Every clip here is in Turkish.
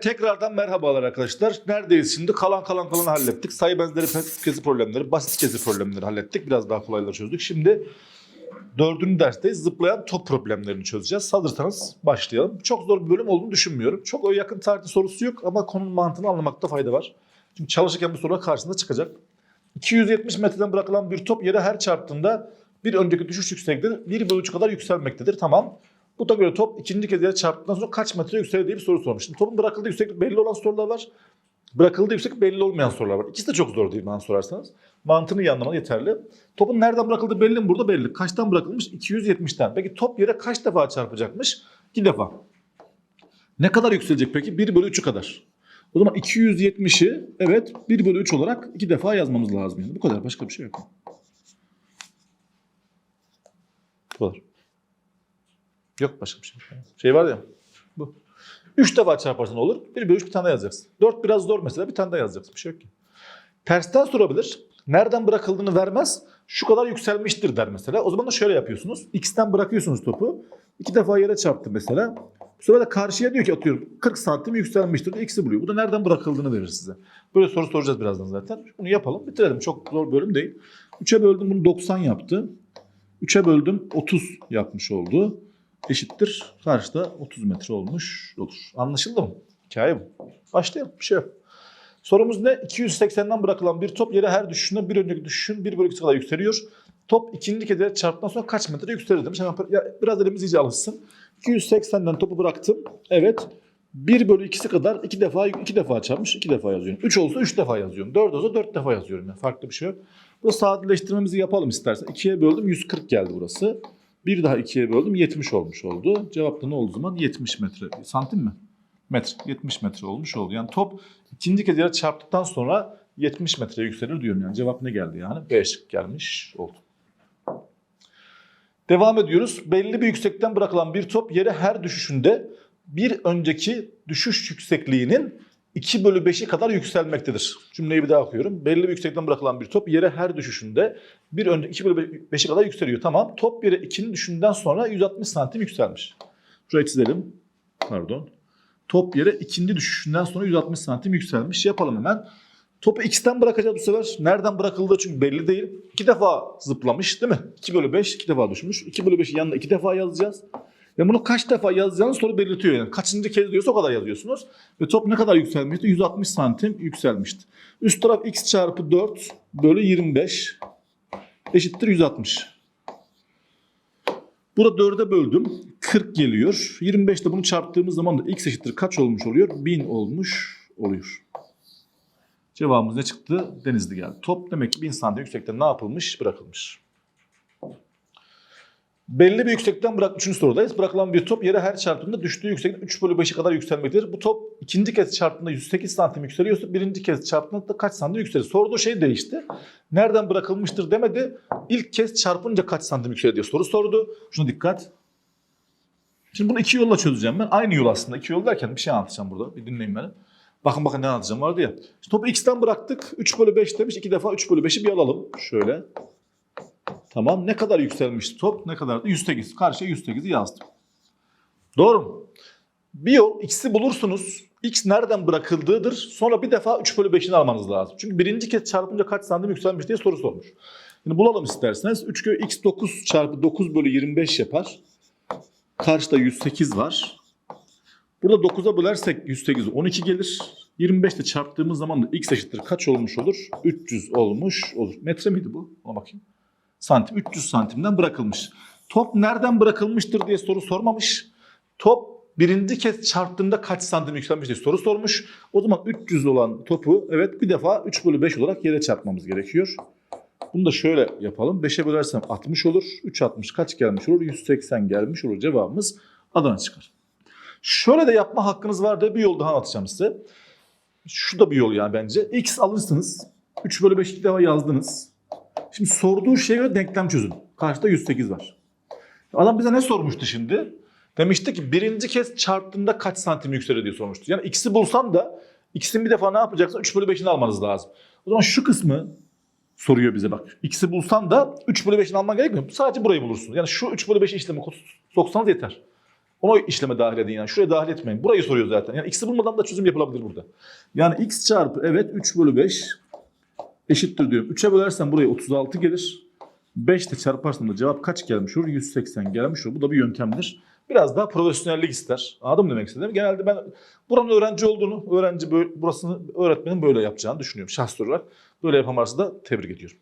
Tekrardan merhabalar arkadaşlar. Neredeyiz şimdi? Kalan kalan kalan hallettik. Sayı benzeri kesi problemleri, basit kesi problemleri hallettik. Biraz daha kolayları çözdük. Şimdi dördüncü dersteyiz. Zıplayan top problemlerini çözeceğiz. Hazırsanız başlayalım. Çok zor bir bölüm olduğunu düşünmüyorum. Çok o yakın tarihte sorusu yok ama konunun mantığını anlamakta fayda var. Çünkü çalışırken bu sorular karşısında çıkacak. 270 metreden bırakılan bir top yere her çarptığında bir önceki düşüş yüksekliği 1 bölü 3 kadar yükselmektedir. Tamam. Bu da göre top ikinci kez yere çarptıktan sonra kaç metre yükselir diye bir soru sormuş. Şimdi topun bırakıldığı yükseklik belli olan sorular var. Bırakıldığı yükseklik belli olmayan sorular var. İkisi de çok zor değil bana sorarsanız. Mantığını iyi anlaman yeterli. Topun nereden bırakıldığı belli mi? Burada belli. Kaçtan bırakılmış? 270'ten. Peki top yere kaç defa çarpacakmış? 2 defa. Ne kadar yükselecek peki? 1 bölü 3'ü kadar. O zaman 270'i evet 1 bölü 3 olarak 2 defa yazmamız lazım. Yani. Bu kadar. Başka bir şey yok. Bu kadar. Yok başka bir şey. Şey var ya bu. 3 defa çarparsan olur. 1 bölü 3 bir tane yazacaksın. 4 biraz zor mesela bir tane daha yazacaksın. Bir şey yok ki. Tersten sorabilir. Nereden bırakıldığını vermez. Şu kadar yükselmiştir der mesela. O zaman da şöyle yapıyorsunuz. X'ten bırakıyorsunuz topu. İki defa yere çarptı mesela. Sonra da karşıya diyor ki atıyorum 40 santim yükselmiştir diye X'i buluyor. Bu da nereden bırakıldığını verir size. Böyle soru soracağız birazdan zaten. Bunu yapalım bitirelim. Çok zor bölüm değil. 3'e böldüm bunu 90 yaptı. 3'e böldüm 30 yapmış oldu. Eşittir. Karşıda 30 metre olmuş olur. Anlaşıldı mı? Hikaye bu. Başlayalım. Bir şey yok. Sorumuz ne? 280'den bırakılan bir top yere her düşüşünde bir önceki düşüşün 1 bölü 2 kadar yükseliyor. Top ikinci kez yere çarptıktan sonra kaç metre yükselir demiş. Hemen ya biraz elimiz iyice alışsın. 280'den topu bıraktım. Evet. 1 bölü 2'si kadar 2 defa 2 defa çarpmış 2 defa yazıyorum. 3 olsa 3 defa yazıyorum. 4 olsa 4 defa yazıyorum. Yani farklı bir şey yok. Bu sadeleştirmemizi yapalım istersen. 2'ye böldüm 140 geldi burası. Bir daha 2'ye böldüm 70 olmuş oldu. Cevap da ne oldu zaman? 70 metre. Santim mi? Metre. 70 metre olmuş oldu. Yani top ikinci kez yere çarptıktan sonra 70 metre yükselir diyorum. Yani cevap ne geldi yani? B gelmiş oldu. Devam ediyoruz. Belli bir yüksekten bırakılan bir top yere her düşüşünde bir önceki düşüş yüksekliğinin 2 bölü 5'i kadar yükselmektedir. Cümleyi bir daha okuyorum. Belli bir yüksekten bırakılan bir top yere her düşüşünde bir önce 2 bölü 5'i kadar yükseliyor. Tamam. Top yere 2'nin düşünden sonra 160 santim yükselmiş. Şurayı çizelim. Pardon. Top yere ikinci düşüşünden sonra 160 santim yükselmiş. Yapalım hemen. Topu x'ten bırakacağız bu sefer. Nereden bırakıldığı çünkü belli değil. İki defa zıplamış değil mi? 2 bölü 5 iki defa düşmüş. 2 bölü 5'i yanına iki defa yazacağız. Ve bunu kaç defa yazacağını soru belirtiyor yani. Kaçıncı kez diyorsa o kadar yazıyorsunuz. Ve top ne kadar yükselmişti? 160 santim yükselmişti. Üst taraf x çarpı 4 bölü 25 eşittir 160. Burada 4'e böldüm. 40 geliyor. 25 ile bunu çarptığımız zaman da x eşittir kaç olmuş oluyor? 1000 olmuş oluyor. Cevabımız ne çıktı? Denizli geldi. Top demek ki 1000 santim yüksekten ne yapılmış? Bırakılmış. Belli bir yüksekten bırak 3. sorudayız. Bırakılan bir top yere her çarptığında düştüğü yükseklik 3 bölü 5'e kadar yükselmektedir. Bu top ikinci kez çarptığında 108 santim yükseliyorsa birinci kez çarptığında da kaç santim yükselir? Sorduğu şey değişti. Nereden bırakılmıştır demedi. İlk kez çarpınca kaç santim yükselir diye soru sordu. Şuna dikkat. Şimdi bunu iki yolla çözeceğim ben. Aynı yol aslında. İki yol derken bir şey anlatacağım burada. Bir dinleyin beni. Bakın bakın ne anlatacağım vardı ya. Topu x'ten bıraktık. 3 bölü 5 demiş. İki defa 3 bölü 5'i bir alalım. Şöyle. Tamam. Ne kadar yükselmişti top? Ne kadardı? 108. Karşıya 108'i yazdım. Doğru mu? Bir yol x'i bulursunuz. X nereden bırakıldığıdır. Sonra bir defa 3 bölü 5'ini almanız lazım. Çünkü birinci kez çarpınca kaç santim yükselmiş diye soru sormuş. Şimdi bulalım isterseniz. 3 kere x 9 çarpı 9 bölü 25 yapar. Karşıda 108 var. Burada 9'a bölersek 108 12 gelir. 25 ile çarptığımız zaman da x eşittir kaç olmuş olur? 300 olmuş olur. Metre miydi bu? Ona bakayım. Santim. 300 santimden bırakılmış. Top nereden bırakılmıştır diye soru sormamış. Top birinci kez çarptığında kaç santim yükselmiş diye soru sormuş. O zaman 300 olan topu evet bir defa 3 bölü 5 olarak yere çarpmamız gerekiyor. Bunu da şöyle yapalım. 5'e bölersem 60 olur. 3 60 kaç gelmiş olur? 180 gelmiş olur. Cevabımız Adana çıkar. Şöyle de yapma hakkınız var diye bir yol daha anlatacağım size. Şu da bir yol yani bence. X alırsınız. 3 bölü 5 iki defa yazdınız. Şimdi sorduğu şeye göre denklem çözün. Karşıda 108 var. Adam bize ne sormuştu şimdi? Demişti ki birinci kez çarptığında kaç santim yükselir diye sormuştu. Yani x'i bulsan da x'in bir defa ne yapacaksın? 3 bölü 5'ini almanız lazım. O zaman şu kısmı soruyor bize bak. X'i bulsan da 3 bölü 5'ini alman gerekmiyor. Sadece burayı bulursun. Yani şu 3 bölü 5'i işlemi soksanız yeter. Onu işleme dahil edin yani. Şuraya dahil etmeyin. Burayı soruyor zaten. Yani x'i bulmadan da çözüm yapılabilir burada. Yani x çarpı evet 3 bölü 5 eşittir diyorum. 3'e bölersen buraya 36 gelir. 5 ile çarparsam da cevap kaç gelmiş olur? 180 gelmiş olur. Bu da bir yöntemdir. Biraz daha profesyonellik ister. Anladın mı demek istediğim? Genelde ben buranın öğrenci olduğunu, öğrenci böyle, burasını öğretmenin böyle yapacağını düşünüyorum. Şahsi olarak böyle yapan da tebrik ediyorum.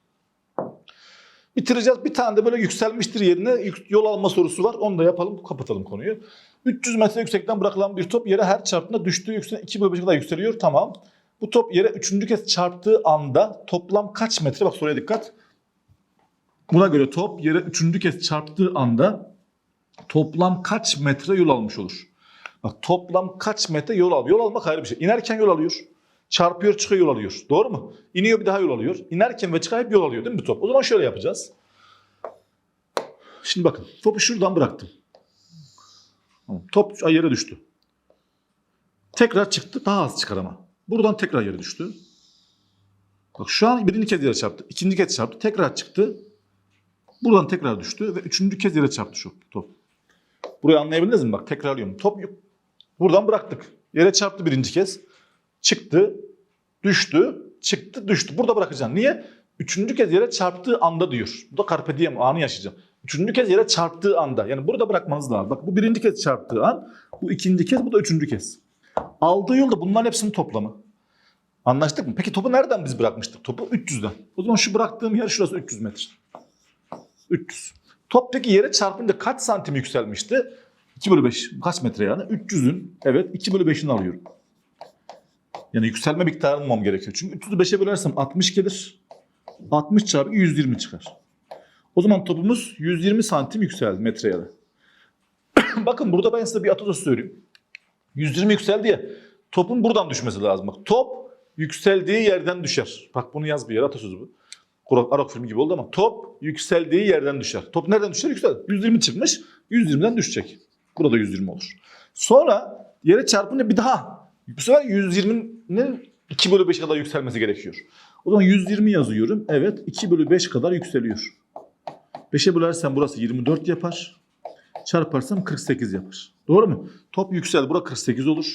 Bitireceğiz. Bir tane de böyle yükselmiştir yerine yol alma sorusu var. Onu da yapalım, kapatalım konuyu. 300 metre yüksekten bırakılan bir top yere her çarptığında düştüğü yüksekten 2 bölü 5'e kadar yükseliyor. Tamam. Bu top yere üçüncü kez çarptığı anda toplam kaç metre? Bak soruya dikkat. Buna göre top yere üçüncü kez çarptığı anda toplam kaç metre yol almış olur? Bak toplam kaç metre yol alıyor? Yol almak ayrı bir şey. İnerken yol alıyor. Çarpıyor çıkıyor yol alıyor. Doğru mu? İniyor bir daha yol alıyor. İnerken ve çıkarken hep yol alıyor değil mi top? O zaman şöyle yapacağız. Şimdi bakın topu şuradan bıraktım. Top yere düştü. Tekrar çıktı daha az çıkar ama. Buradan tekrar yere düştü. Bak şu an birinci kez yere çarptı. ikinci kez çarptı. Tekrar çıktı. Buradan tekrar düştü ve üçüncü kez yere çarptı şu top. Burayı anlayabildiniz mi? Bak tekrarlıyorum. Top yok. Buradan bıraktık. Yere çarptı birinci kez. Çıktı. Düştü. Çıktı. Düştü. Burada bırakacaksın. Niye? Üçüncü kez yere çarptığı anda diyor. Bu da carpe diem anı yaşayacağım. Üçüncü kez yere çarptığı anda. Yani burada bırakmanız lazım. Bak bu birinci kez çarptığı an. Bu ikinci kez. Bu da üçüncü kez. Aldığı yolda bunların hepsinin toplamı. Anlaştık mı? Peki topu nereden biz bırakmıştık? Topu 300'den. O zaman şu bıraktığım yer şurası 300 metre. 300. Top peki yere çarpınca kaç santim yükselmişti? 2 bölü 5. Kaç metre yani? 300'ün evet 2 bölü 5'ini alıyorum. Yani yükselme miktarını bulmam gerekiyor. Çünkü 300'ü 5'e bölersem 60 gelir. 60 çarpı 120 çıkar. O zaman topumuz 120 santim yükseldi metreye de. Bakın burada ben size bir atasözü söyleyeyim. 120 yükseldi ya. Topun buradan düşmesi lazım. Bak top yükseldiği yerden düşer. Bak bunu yaz bir yere atasözü bu. Kurak Arok filmi gibi oldu ama top yükseldiği yerden düşer. Top nereden düşer? Yükseldi. 120 çıkmış. 120'den düşecek. Burada 120 olur. Sonra yere çarpınca bir daha. Bu sefer 120'nin 2 bölü 5 kadar yükselmesi gerekiyor. O zaman 120 yazıyorum. Evet 2 bölü 5 kadar yükseliyor. 5'e bölersem burası 24 yapar. Çarparsam 48 yapar. Doğru mu? Top yükseldi. Burası 48 olur.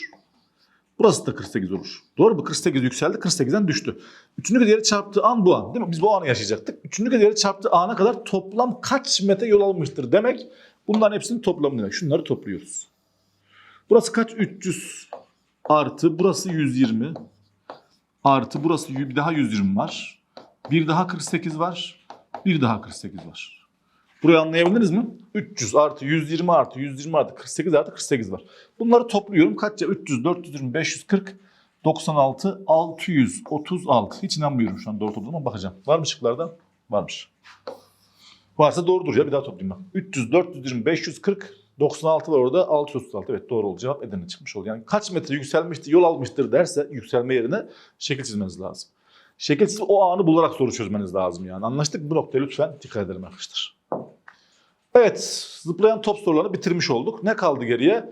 Burası da 48 olur. Doğru mu? 48 yükseldi. 48'den düştü. Üçüncü yere çarptığı an bu an. Değil mi? Biz bu anı yaşayacaktık. Üçüncü yere çarptığı ana kadar toplam kaç metre yol almıştır demek. Bunların hepsinin toplamı demek. Şunları topluyoruz. Burası kaç? 300 artı burası 120 artı burası bir daha 120 var. Bir daha 48 var. Bir daha 48 var. Burayı anlayabildiniz mi? 300 artı 120 artı 120 artı 48 artı 48 var. Bunları topluyorum. Kaç ya? 300, 420, 540, 96, 636. Hiç inanmıyorum şu an doğru topladığıma ama bakacağım. Var mı şıklarda? Varmış. Varsa doğrudur ya bir daha toplayayım bak. 300, 420, 540, 96 var orada 636. Evet doğru oldu. Cevap Edirne çıkmış oldu. Yani kaç metre yükselmişti, yol almıştır derse yükselme yerine şekil çizmeniz lazım. Şekil çizip o anı bularak soru çözmeniz lazım yani. Anlaştık? Bu noktaya lütfen dikkat edelim arkadaşlar. Evet, zıplayan top sorularını bitirmiş olduk. Ne kaldı geriye?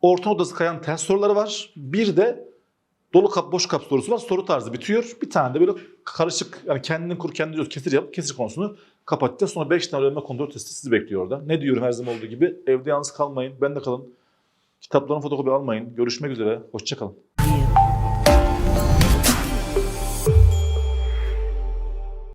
Orta odası kayan ters soruları var. Bir de dolu kap boş kap sorusu var. Soru tarzı bitiyor. Bir tane de böyle karışık yani kendini kur kendini diyoruz kesir yap. Kesir konusunu kapatacağız. Sonra 5 tane öğrenme kontrol testi sizi bekliyor orada. Ne diyorum her zaman olduğu gibi evde yalnız kalmayın. Ben de kalın. Kitapların fotokopi almayın. Görüşmek üzere. Hoşçakalın.